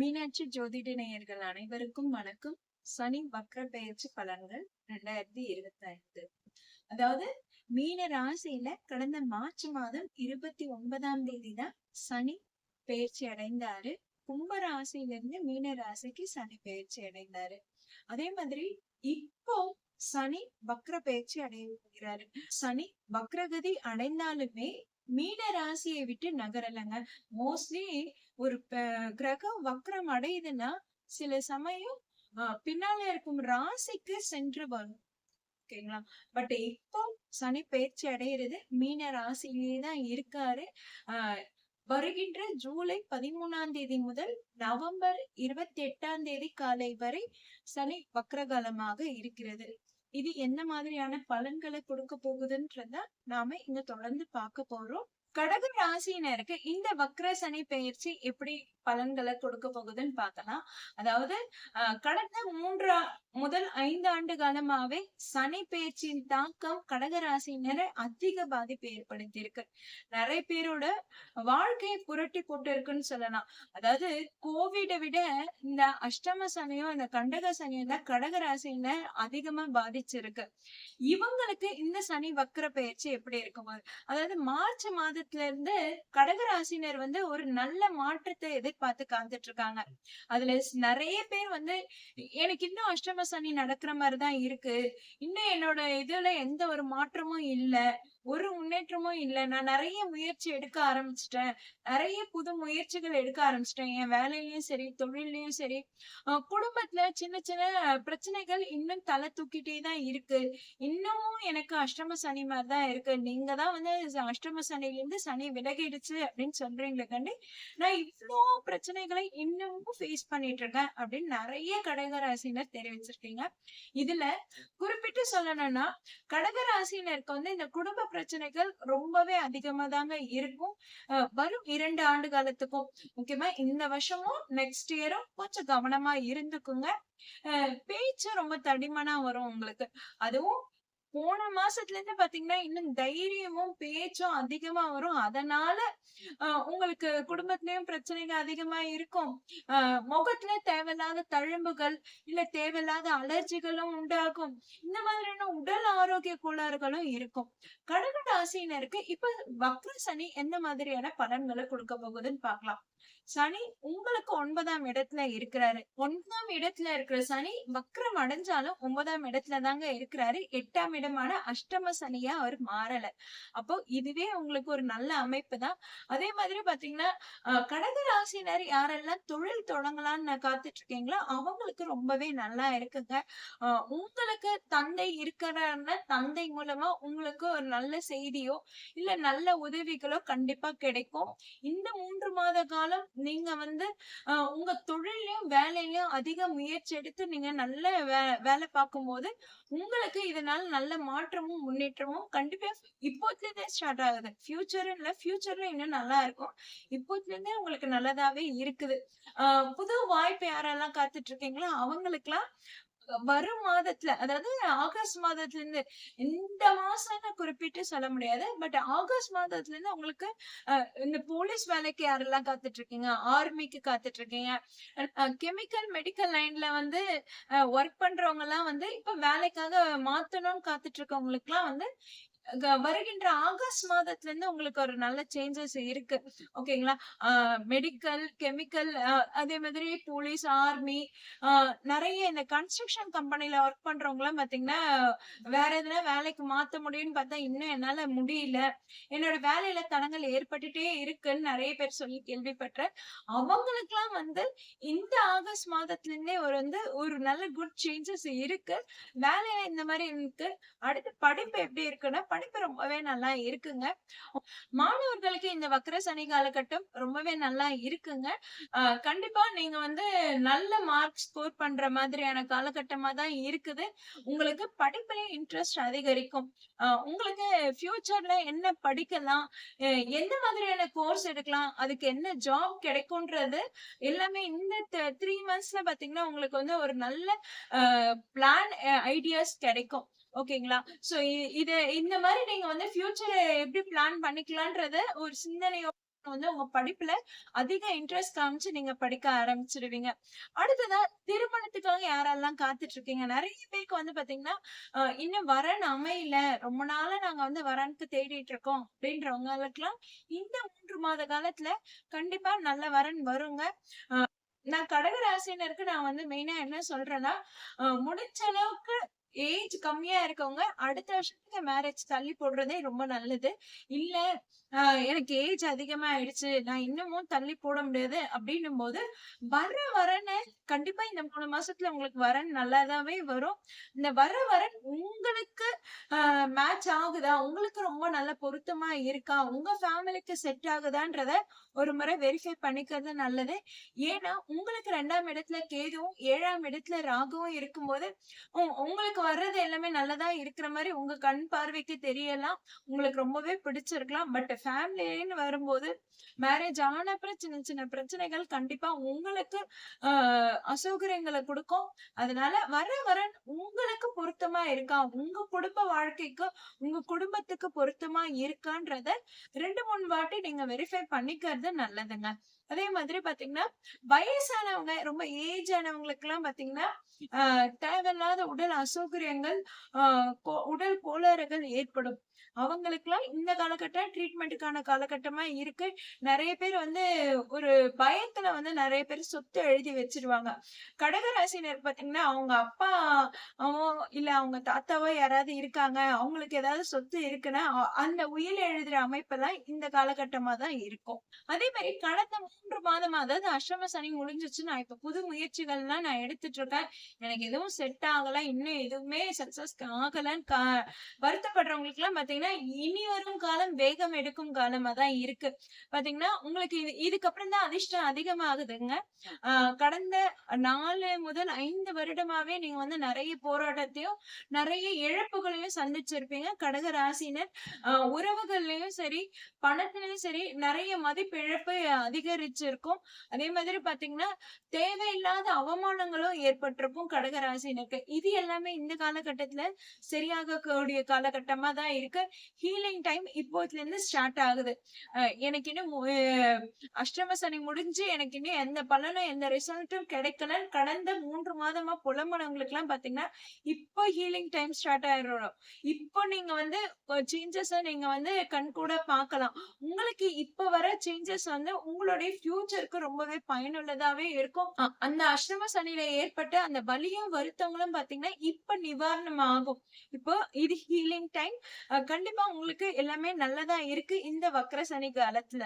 மீனாட்சி ஜோதிட நேயர்கள் அனைவருக்கும் வணக்கம். சனி வக்ர பெயர்ச்சி பலன்கள் ரெண்டாயிரத்தி இருபத்தி ஐந்து அதாவது மீன ராசியில கடந்த மார்ச் மாதம் இருபத்தி ஒன்பதாம் தேதி தான் சனி பெயர்ச்சி அடைந்தாரு. கும்ப ராசியிலிருந்து மீன ராசிக்கு சனி பெயர்ச்சி அடைந்தாரு. அதே மாதிரி இப்போ சனி வக்ர பெயர்ச்சி அடைகிறாரு சனி வக்ரகதி அடைந்தாலுமே மீன ராசியை விட்டு நகரலங்க. மோஸ்ட்லி ஒரு கிரகம் வக்ரம் அடையுதுன்னா சில சமயம் ஆஹ், பின்னால இருக்கும் ராசிக்கு சென்று வரும். ஓகேங்களா? பட் இப்போ சனி பயிற்சி அடையிறது மீன ராசியிலேயே தான் இருக்காரு. ஆஹ் வருகின்ற ஜூலை பதிமூணாம் தேதி முதல் நவம்பர் இருபத்தி எட்டாம் தேதி காலை வரை சனி வக்ரகாலமாக இருக்கிறது. இது என்ன மாதிரியான பலன்களை கொடுக்க போகுதுன்றத நாம இங்க தொடர்ந்து பார்க்க போறோம். கடக ராசியினருக்கு இந்த வக்ர சனி பெயர்ச்சி எப்படி பலன்களை கொடுக்க போகுதுன்னு பார்க்கலாம். அதாவது கடந்த மூன்றா முதல் ஐந்து ஆண்டு காலமாவே சனி பெயர்ச்சியின் தாக்கம் கடக ராசியினரை அதிக பாதிப்பு ஏற்படுத்தி இருக்கு நிறைய பேரோட வாழ்க்கையை புரட்டி போட்டு இருக்குன்னு சொல்லலாம். அதாவது கோவிடை விட இந்த அஷ்டம சனியும் இந்த கண்டக சனியும் தான் கடக ராசியினர் அதிகமா பாதிச்சிருக்கு. இவங்களுக்கு இந்த சனி வக்ர பெயர்ச்சி எப்படி இருக்கும்? அதாவது மார்ச் மாசத்துல இருந்து கடகராசினர் வந்து ஒரு நல்ல மாற்றத்தை எதிர்பார்த்து காத்துட்டு இருக்காங்க அதுல நிறைய பேர் வந்து எனக்கு இன்னும் அஷ்டம சனி நடக்கிற மாதிரிதான் இருக்கு. இன்னும் என்னோட இதுல எந்த ஒரு மாற்றமும் இல்ல. ஒரு முன்னேற்றமும் இல்லை. நான் நிறைய முயற்சி எடுக்க ஆரம்பிச்சிட்டேன். நிறைய புது முயற்சிகள் எடுக்க ஆரம்பிச்சிட்டேன். என் வேலையிலயும் சரி தொழிலையும் சரி. குடும்பத்துல சின்ன சின்ன பிரச்சனைகள் இன்னும் தலை தூக்கிட்டே தான் இருக்கு. இன்னமும் எனக்கு அஷ்டம சனி மாதிரி தான் இருக்கு. நீங்க தான் வந்து அஷ்டம சனில இருந்து சனி விலகிடுச்சு அப்படின்னு சொல்றீங்களே கண்டி நான் இவ்ளோ பிரச்சனைகளை இன்னமும் ஃபேஸ் பண்ணிட்டு இருக்கேன் அப்படின்னு நிறைய கடகராசினர் தெரிவிச்சிருக்கீங்க. இதுல குறிப்பிட்டு சொல்லணும்னா கடகராசினருக்கு வந்து இந்த குடும்ப பிரச்சனைகள் ரொம்பவே அதிகமா தாங்க இருக்கும். வரும் இரண்டு ஆண்டு காலத்துக்கும். முக்கியமா இந்த வருஷமும் நெக்ஸ்ட் இயரும் கொஞ்சம் கவனமா இருந்துக்குங்க. அஹ் பேச்சு ரொம்ப தடிமனா வரும் உங்களுக்கு. அதுவும் போன மாசத்துல இருந்து பாத்தீங்கன்னா இன்னும் தைரியமும் பேச்சும் அதிகமா வரும். அதனால உங்களுக்கு குடும்பத்திலயும் பிரச்சனைகள் அதிகமா இருக்கும். ஆஹ் முகத்துல தேவையில்லாத தழும்புகள் இல்ல தேவையில்லாத அலர்ஜிகளும் உண்டாகும். இந்த மாதிரியான உடல் ஆரோக்கிய கோளாறுகளும் இருக்கும். கடக ராசினருக்கு இப்ப வக்ர சனி எந்த மாதிரியான பலன்களை கொடுக்க போகுதுன்னு பாக்கலாம் சனி உங்களுக்கு ஒன்பதாம் இடத்துல இருக்கிறாரு. ஒன்பதாம் இடத்துல இருக்கிற சனி வக்ரம் அடைஞ்சாலும் ஒன்பதாம் இடத்துல தாங்க இருக்கிறாரு. எட்டாம் இடமான அஷ்டம சனியா அவர் மாறல. அப்போ இதுவே உங்களுக்கு ஒரு நல்ல அமைப்பு தான். அதே மாதிரி பாத்தீங்கன்னா கடக ராசினர் யாரெல்லாம் தொழில் தொடங்கலாம்னு நான் காத்துட்டு இருக்கீங்களோ அவங்களுக்கு ரொம்பவே நல்லா இருக்குங்க. அஹ், உங்களுக்கு தந்தை இருக்கிறாருன்னா தந்தை மூலமா உங்களுக்கு ஒரு நல்ல செய்தியோ இல்ல நல்ல உதவிகளோ கண்டிப்பா கிடைக்கும். இந்த மூன்று மாத காலம் நீங்க வந்து உங்க தொழிலையும் வேலையிலயும் அதிக முயற்சி எடுத்து நீங்க நல்ல வே வேலை பார்க்கும்போது உங்களுக்கு இதனால நல்ல மாற்றமும் முன்னேற்றமும் கண்டிப்பா இப்போத்துல ஸ்டார்ட் ஆகுது. ஃபியூச்சர் இல்ல ஃபியூச்சர்ல இன்னும் நல்லா இருக்கும். இப்போத்துல இருந்தே உங்களுக்கு நல்லதாவே இருக்குது. ஆஹ் புது வாய்ப்பு யாரெல்லாம் காத்துட்டு இருக்கீங்களோ அவங்களுக்குலாம் வரும் மாதத்துல அதாவது ஆகஸ்ட் மாதத்துல இருந்து இந்த மாசம்னு குறிப்பிட்டு சொல்ல முடியாது. பட் ஆகஸ்ட் மாதத்துல இருந்து உங்களுக்கு இந்த போலீஸ் வேலைக்கு யாரெல்லாம் காத்துட்டு இருக்கீங்க ஆர்மிக்கு காத்துட்டு இருக்கீங்க கெமிக்கல் மெடிக்கல் லைன்ல வந்து ஒர்க் பண்றவங்க எல்லாம் வந்து இப்ப வேலைக்காக மாத்தணும்னு காத்துட்டு இருக்கவங்களுக்கு எல்லாம் வந்து வருகின்ற ஆகஸ்ட் மாதத்துல இருந்து உங்களுக்கு ஒரு நல்ல சேஞ்சஸ் இருக்கு. ஓகேங்களா மெடிக்கல் கெமிக்கல் அதே மாதிரி போலீஸ் ஆர்மி நிறைய இந்த கன்ஸ்ட்ரக்ஷன் கம்பெனில ஒர்க் பண்றவங்களாம் பாத்தீங்கன்னா வேற எதுனா வேலைக்கு மாத்த முடியும்னு பார்த்தா இன்னும் என்னால முடியல. என்னோட வேலையில தடங்கள் ஏற்பட்டுட்டே இருக்குன்னு நிறைய பேர் சொல்லி கேள்விப்பட்டேன். அவங்களுக்குலாம் வந்து இந்த ஆகஸ்ட் மாதத்துல இருந்தே ஒரு வந்து ஒரு நல்ல குட் சேஞ்சஸ் இருக்கு. வேலையில இந்த மாதிரி இருக்கு. அடுத்து படிப்பு எப்படி இருக்குன்னா படிப்பு ரொம்பவே நல்லா இருக்குங்க. மாணவர்களுக்கு இந்த வக்கர சனி காலகட்டம் ரொம்பவே நல்லா இருக்குங்க. ஆஹ் கண்டிப்பா நீங்க வந்து நல்ல மார்க் ஸ்கோர் பண்ற மாதிரியான காலகட்டமா தான் இருக்குது. உங்களுக்கு படிப்புல இன்ட்ரெஸ்ட் அதிகரிக்கும். ஆஹ் உங்களுக்கு ஃபியூச்சர்ல என்ன படிக்கலாம்? எந்த மாதிரியான கோர்ஸ் எடுக்கலாம்? அதுக்கு என்ன ஜாப் கிடைக்கும்ன்றது எல்லாமே இந்த த்ரீ மந்த்ஸ்ல பாத்தீங்கன்னா உங்களுக்கு வந்து ஒரு நல்ல பிளான் ஐடியாஸ் கிடைக்கும். ஓகேங்களா? சோ இது இந்த மாதிரி நீங்க வந்து ஃபியூச்சரை எப்படி பிளான் பண்ணிக்கலான்றத ஒரு சிந்தனையோட வந்து உங்க படிப்புல அதிக இன்ட்ரெஸ்ட் காமிச்சு நீங்க படிக்க ஆரம்பிச்சிடுவீங்க அடுத்ததா திருமணத்துக்காக யாரெல்லாம் காத்துட்டு இருக்கீங்க நிறைய பேருக்கு வந்து பாத்தீங்கன்னா இன்னும் வரன் அமையல. ரொம்ப நாளா நாங்க வந்து வரனுக்கு தேடிட்டு இருக்கோம் அப்படின்றவங்களுக்குலாம் இந்த மூன்று மாத காலத்துல கண்டிப்பா நல்ல வரன் வருங்க. நான் கடகராசினருக்கு நான் வந்து மெயினா என்ன சொல்றேன்னா முடிஞ்ச அளவுக்கு ஏஜ் கம்மியா இருக்கவங்க அடுத்த வருஷத்துக்கு மேரேஜ் தள்ளி போடுறதே ரொம்ப நல்லது. இல்ல எனக்கு ஏஜ் அதிகமா ஆயிடுச்சு நான் இன்னமும் தள்ளி போட முடியாது அப்படின்னும் போது வர வரன்னு கண்டிப்பா இந்த மூணு மாசத்துல உங்களுக்கு வரன் நல்லாதாவே வரும். இந்த வர வரன் உங்களுக்கு மேட்ச் ஆகுதா? உங்களுக்கு ரொம்ப நல்ல பொருத்தமா இருக்கா? உங்க ஃபேமிலிக்கு செட் ஆகுதான்றத ஒரு முறை வெரிஃபை பண்ணிக்கிறது நல்லது. ஏன்னா உங்களுக்கு ரெண்டாம் இடத்துல கேதுவும் ஏழாம் இடத்துல ராகுவும் இருக்கும்போது உங்களுக்கு வர்றது எல்லாமே நல்லதா இருக்கிற மாதிரி உங்க கண் பார்வைக்கு தெரியலாம். உங்களுக்கு ரொம்பவே பிடிச்சிருக்கலாம். பட் ஃபேமிலின்னு வரும்போது மேரேஜ் ஆன அப்புறம் சின்ன சின்ன பிரச்சனைகள் கண்டிப்பா உங்களுக்கு அசௌகரியங்களை கொடுக்கும். அதனால வர வர உங்களுக்கு பொருத்தமா இருக்கா? உங்க குடும்ப வாழ்க்கைக்கு உங்க குடும்பத்துக்கு பொருத்தமா இருக்கான்றத ரெண்டு மூணு வாட்டி நீங்க வெரிஃபை பண்ணிக்கிறது நல்லதுங்க. அதே மாதிரி பாத்தீங்கன்னா வயசானவங்க ரொம்ப ஏஜ் ஆனவங்களுக்கு எல்லாம் பாத்தீங்கன்னா தேவையில்லாத உடல் அசௌகரியங்கள் உடல் கோளாறுகள் ஏற்படும். அவங்களுக்குலாம் இந்த காலகட்டம் ட்ரீட்மெண்ட்டுக்கான காலகட்டமா இருக்கு. நிறைய பேர் வந்து ஒரு பயத்துல வந்து நிறைய பேர் சொத்து எழுதி வச்சிருவாங்க. கடகராசினர் பாத்தீங்கன்னா அவங்க அப்பா அவன் இல்ல அவங்க தாத்தாவோ யாராவது இருக்காங்க அவங்களுக்கு ஏதாவது சொத்து இருக்குன்னா அந்த உயில் எழுதுற அமைப்பெல்லாம் இந்த காலகட்டமா தான் இருக்கும். அதே மாதிரி கடந்த மூன்று மாதமா அதாவது அஷ்டம சனி முடிஞ்சிச்சு நான் இப்ப புது முயற்சிகள்லாம் நான் எடுத்துட்டு இருக்கேன் எனக்கு எதுவும் செட் ஆகல. இன்னும் எதுவுமே சக்சஸ் ஆகலன்னு கா வருத்தப்படுறவங்களுக்கு எல்லாம் பாத்தீங்கன்னா இனி வரும் காலம் வேகம் எடுக்கும் காலமா தான் இருக்கு. பாத்தீங்கன்னா உங்களுக்கு இது இதுக்கப்புறம் தான் அதிர்ஷ்டம் அதிகமாகுதுங்க. ஆஹ் கடந்த நாலு முதல் ஐந்து வருடமாவே நீங்க வந்து நிறைய போராட்டத்தையும் நிறைய இழப்புகளையும் சந்திச்சிருப்பீங்க. கடக ராசினர் ஆஹ் உறவுகள்லயும் சரி பணத்திலயும் சரி நிறைய மதிப்பிழப்பு அதிகரிச்சிருக்கும் அதே மாதிரி பாத்தீங்கன்னா தேவையில்லாத அவமானங்களும் ஏற்பட்டிருக்கும் கடகராசினருக்கு இது எல்லாமே இந்த காலகட்டத்துல சரியாக கூடிய காலகட்டமா தான் இருக்கு. ஹீலிங் டைம் இப்போதுல இருந்து ஸ்டார்ட் ஆகுது எனக்கு இன்னும் அஷ்டம சனி முடிஞ்சு எனக்கு இன்னும் எந்த பலனும் எந்த ரிசல்ட்டும் கிடைக்கல. கடந்த மூன்று மாதமா புலம்பனவங்களுக்கு எல்லாம் பாத்தீங்கன்னா இப்போ ஹீலிங் டைம் ஸ்டார்ட் ஆயிடும் இப்போ நீங்க வந்து சேஞ்சஸ் நீங்க வந்து கண் கூட பார்க்கலாம். உங்களுக்கு இப்ப வர சேஞ்சஸ் வந்து உங்களுடைய ஃபியூச்சருக்கு ரொம்பவே பயனுள்ளதாவே இருக்கும். அந்த அஷ்டம சனியில ஏற்பட்ட அந்த வலியும் வருத்தங்களும் பாத்தீங்கன்னா இப்ப நிவாரணம் ஆகும் இப்போ இது ஹீலிங் டைம் கண்டிப்பா உங்களுக்கு எல்லாமே நல்லதா இருக்கு இந்த வக்ர சனி காலத்துல.